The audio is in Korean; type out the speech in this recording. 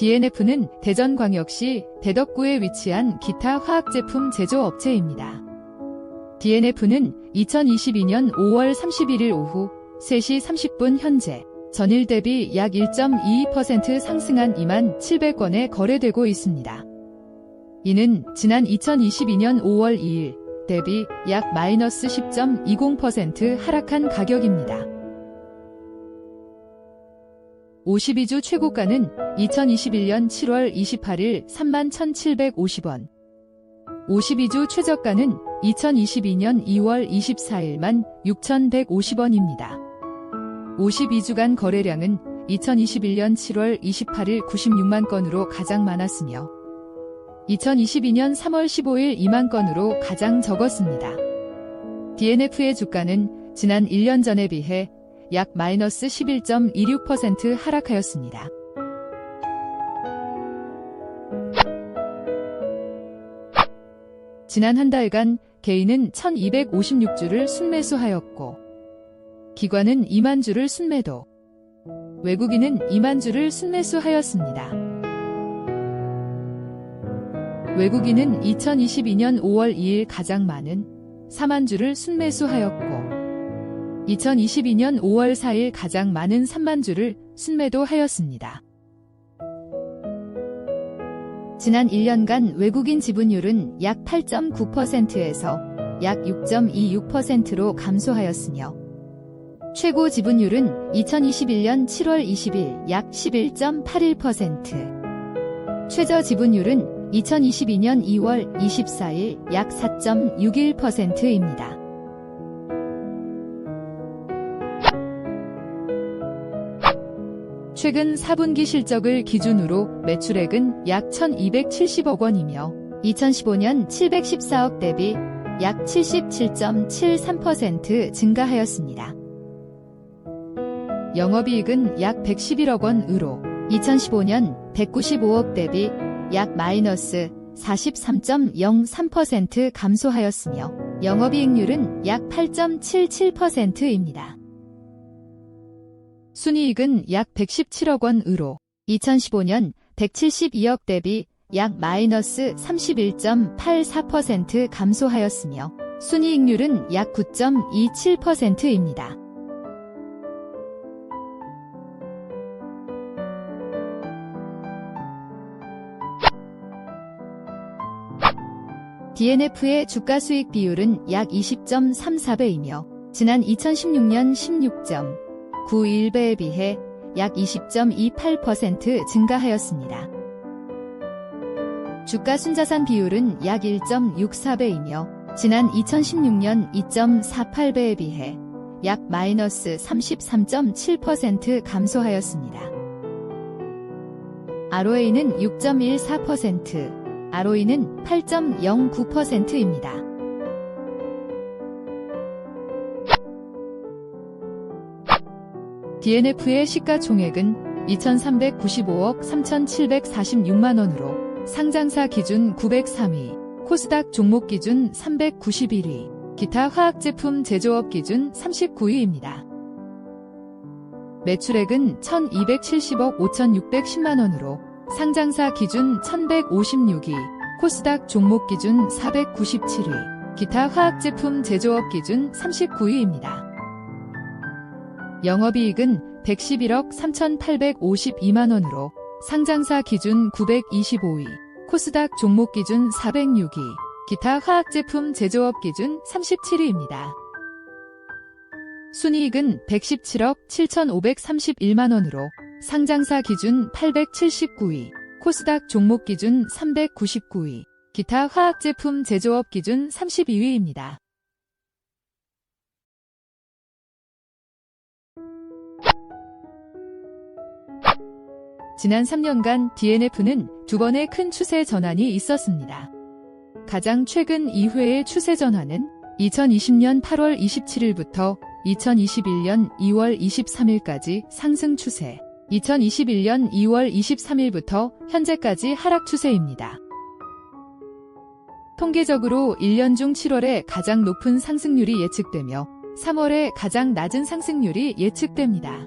DNF는 대전광역시 대덕구에 위치한 기타 화학제품 제조업체입니다. DNF는 2022년 5월 31일 오후 3시 30분 현재 전일 대비 약 1.22% 상승한 2만 700건에 거래되고 있습니다. 이는 지난 2022년 5월 2일 대비 약 마이너스 10.20% 하락한 가격입니다. 52주 최고가는 2021년 7월 28일 31,750원. 52주 최저가는 2022년 2월 24일만 6,150원입니다. 52주간 거래량은 2021년 7월 28일 96만 건으로 가장 많았으며 2022년 3월 15일 2만 건으로 가장 적었습니다. DNF의 주가는 지난 1년 전에 비해 약 마이너스 11.26% 하락하였습니다. 지난 한 달간 개인은 1256주를 순매수하였고 기관은 2만 주를 순매도 외국인은 2만 주를 순매수하였습니다. 외국인은 2022년 5월 2일 가장 많은 4만 주를 순매수하였고 2022년 5월 4일 가장 많은 3만 주를 순매도하였습니다. 지난 1년간 외국인 지분율은 약 8.9%에서 약 6.26%로 감소하였으며 최고 지분율은 2021년 7월 20일 약 11.81%, 최저 지분율은 2022년 2월 24일 약 4.61%입니다. 최근 4분기 실적을 기준으로 매출액은 약 1270억 원이며 2015년 714억 대비 약 77.73% 증가하였습니다. 영업이익은 약 111억 원으로 2015년 195억 대비 약 마이너스 43.03% 감소하였으며 영업이익률은 약 8.77%입니다. 순이익은 약 117억 원으로 2015년 172억 대비 약 마이너스 31.84% 감소하였으며 순이익률은 약 9.27%입니다. DNF의 주가 수익 비율은 약 20.34배이며 지난 2016년 16.91배에 비해 약 20.28% 증가하였습니다. 주가 순자산 비율은 약 1.64배이며 지난 2016년 2.48배에 비해 약 마이너스 33.7% 감소하였습니다. ROA는 6.14%, ROE는 8.09%입니다. DNF의 시가총액은 2,395억 3,746만원으로 상장사 기준 903위, 코스닥 종목 기준 391위, 기타 화학제품 제조업 기준 39위입니다. 매출액은 1,270억 5,610만원으로 상장사 기준 1156위, 코스닥 종목 기준 497위, 기타 화학제품 제조업 기준 39위입니다. 영업이익은 111억 3,852만 원으로 상장사 기준 925위, 코스닥 종목 기준 406위, 기타 화학제품 제조업 기준 37위입니다. 순이익은 117억 7,531만 원으로 상장사 기준 879위, 코스닥 종목 기준 399위, 기타 화학제품 제조업 기준 32위입니다. 지난 3년간 DNF는 두 번의 큰 추세 전환이 있었습니다. 가장 최근 2회의 추세 전환은 2020년 8월 27일부터 2021년 2월 23일까지 상승 추세, 2021년 2월 23일부터 현재까지 하락 추세입니다. 통계적으로 1년 중 7월에 가장 높은 상승률이 예측되며 3월에 가장 낮은 상승률이 예측됩니다.